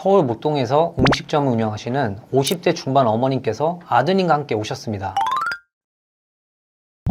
서울 목동에서 음식점을 운영하시는 50대 중반 어머님께서 아드님과 함께 오셨습니다.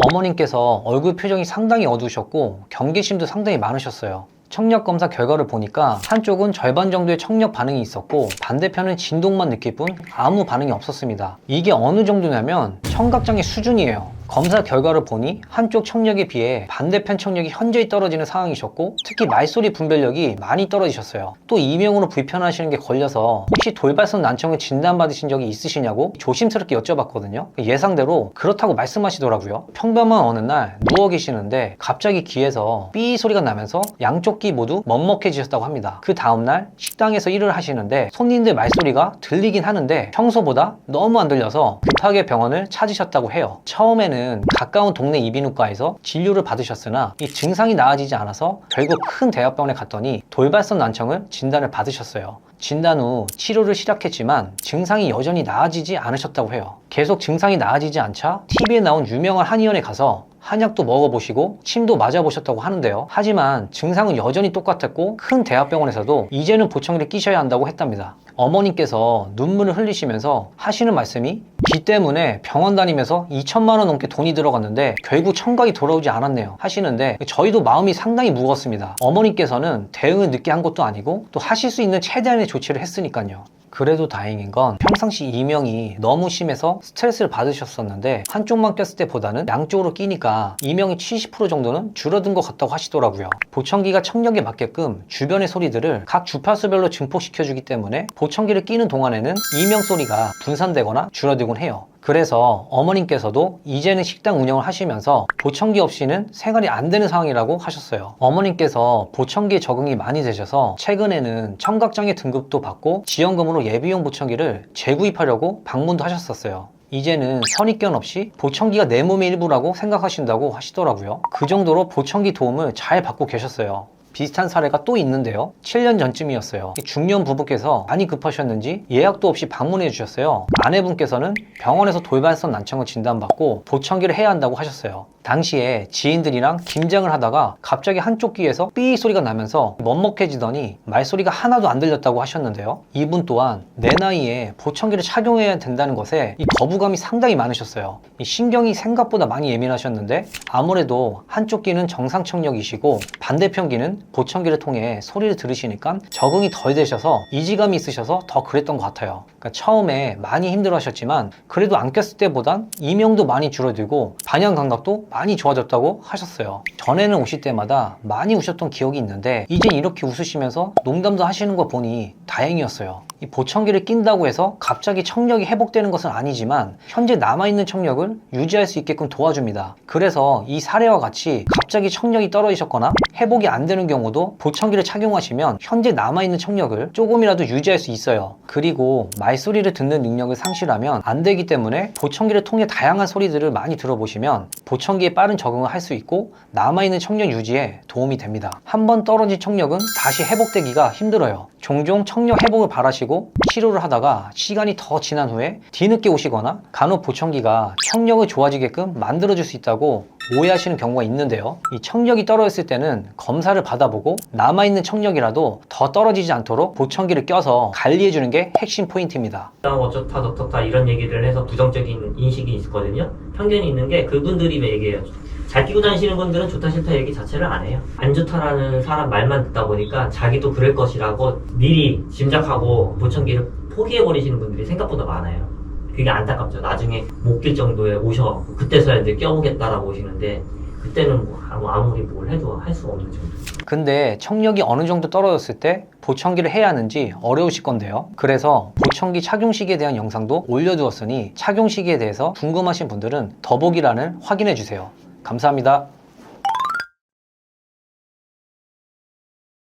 어머님께서 얼굴 표정이 상당히 어두우셨고 경계심도 상당히 많으셨어요. 청력 검사 결과를 보니까 한쪽은 절반 정도의 청력 반응이 있었고 반대편은 진동만 느낄 뿐 아무 반응이 없었습니다. 이게 어느 정도냐면 청각장애 수준이에요. 검사 결과를 보니 한쪽 청력에 비해 반대편 청력이 현저히 떨어지는 상황이셨고 특히 말소리 분별력이 많이 떨어지셨어요. 또 이명으로 불편하시는 게 걸려서 혹시 돌발성 난청을 진단받으신 적이 있으시냐고 조심스럽게 여쭤봤거든요. 예상대로 그렇다고 말씀하시더라고요. 평범한 어느 날 누워 계시는데 갑자기 귀에서 삐 소리가 나면서 양쪽 귀 모두 먹먹해지셨다고 합니다. 그 다음날 식당에서 일을 하시는데 손님들 말소리가 들리긴 하는데 평소보다 너무 안 들려서 급하게 병원을 찾으셨다고 해요. 처음에는 가까운 동네 이비인후과에서 진료를 받으셨으나 이 증상이 나아지지 않아서 결국 큰 대학병원에 갔더니 돌발성 난청을 진단을 받으셨어요. 진단 후 치료를 시작했지만 증상이 여전히 나아지지 않으셨다고 해요. 계속 증상이 나아지지 않자 TV에 나온 유명한 한의원에 가서 한약도 먹어보시고 침도 맞아보셨다고 하는데요. 하지만 증상은 여전히 똑같았고 큰 대학병원에서도 이제는 보청기를 끼셔야 한다고 했답니다. 어머님께서 눈물을 흘리시면서 하시는 말씀이 기 때문에 병원 다니면서 2천만 원 넘게 돈이 들어갔는데 결국 청각이 돌아오지 않았네요 하시는데 저희도 마음이 상당히 무겁습니다. 어머님께서는 대응을 늦게 한 것도 아니고 또 하실 수 있는 최대한의 조치를 했으니까요. 그래도 다행인 건 평상시 이명이 너무 심해서 스트레스를 받으셨었는데 한쪽만 꼈을 때보다는 양쪽으로 끼니까 이명이 70% 정도는 줄어든 것 같다고 하시더라고요. 보청기가 청력에 맞게끔 주변의 소리들을 각 주파수별로 증폭시켜주기 때문에 보청기를 끼는 동안에는 이명 소리가 분산되거나 줄어들곤 해요. 그래서 어머님께서도 이제는 식당 운영을 하시면서 보청기 없이는 생활이 안 되는 상황이라고 하셨어요. 어머님께서 보청기에 적응이 많이 되셔서 최근에는 청각장애 등급도 받고 지원금으로 예비용 보청기를 재구입하려고 방문도 하셨었어요. 이제는 선입견 없이 보청기가 내 몸의 일부라고 생각하신다고 하시더라고요. 그 정도로 보청기 도움을 잘 받고 계셨어요. 비슷한 사례가 또 있는데요. 7년 전쯤이었어요. 이 중년 부부께서 많이 급하셨는지 예약도 없이 방문해 주셨어요. 아내분께서는 병원에서 돌발성 난청을 진단받고 보청기를 해야 한다고 하셨어요. 당시에 지인들이랑 김장을 하다가 갑자기 한쪽 귀에서 삐 소리가 나면서 먹먹해지더니 말소리가 하나도 안 들렸다고 하셨는데요. 이분 또한 내 나이에 보청기를 착용해야 된다는 것에 이 거부감이 상당히 많으셨어요. 이 신경이 생각보다 많이 예민하셨는데 아무래도 한쪽 귀는 정상 청력이시고 반대편 귀는 보청기를 통해 소리를 들으시니까 적응이 덜 되셔서 이지감이 있으셔서 더 그랬던 것 같아요. 그러니까 처음에 많이 힘들어하셨지만 그래도 안 꼈을 때보단 이명도 많이 줄어들고 반영 감각도 많이 좋아졌다고 하셨어요. 전에는 오실 때마다 많이 우셨던 기억이 있는데 이젠 이렇게 웃으시면서 농담도 하시는 거 보니 다행이었어요. 이 보청기를 낀다고 해서 갑자기 청력이 회복되는 것은 아니지만 현재 남아있는 청력을 유지할 수 있게끔 도와줍니다. 그래서 이 사례와 같이 갑자기 청력이 떨어지셨거나 회복이 안 되는 경우도 보청기를 착용하시면 현재 남아있는 청력을 조금이라도 유지할 수 있어요. 그리고 말 소리를 듣는 능력을 상실하면 안 되기 때문에 보청기를 통해 다양한 소리들을 많이 들어보시면 보청기에 빠른 적응을 할 수 있고 남아있는 청력 유지에 도움이 됩니다. 한 번 떨어진 청력은 다시 회복되기가 힘들어요. 종종 청력 회복을 바라시고 치료를 하다가 시간이 더 지난 후에 뒤늦게 오시거나 간혹 보청기가 청력을 좋아지게끔 만들어줄 수 있다고 오해하시는 경우가 있는데요. 이 청력이 떨어졌을 때는 검사를 받아보고 남아있는 청력이라도 더 떨어지지 않도록 보청기를 껴서 관리해주는 게 핵심 포인트입니다. 어쩌다 저쩌다 이런 얘기를 해서 부정적인 인식이 있거든요. 편견이 있는 게 그분들이 얘기해요. 잘 끼고 다니시는 분들은 좋다 싫다 얘기 자체를 안 해요. 안 좋다라는 사람 말만 듣다 보니까 자기도 그럴 것이라고 미리 짐작하고 보청기를 포기해버리시는 분들이 생각보다 많아요. 그게 안타깝죠. 나중에 못 낄 정도에 오셔갖고 그때서야 이제 껴보겠다라고 오시는데 그때는 뭐 아무- 아무리 뭘 해도 할 수 없는 정도. 근데 청력이 어느 정도 떨어졌을 때 보청기를 해야 하는지 어려우실 건데요. 그래서 보청기 착용 시기에 대한 영상도 올려두었으니 착용 시기에 대해서 궁금하신 분들은 더보기란을 확인해 주세요. 감사합니다.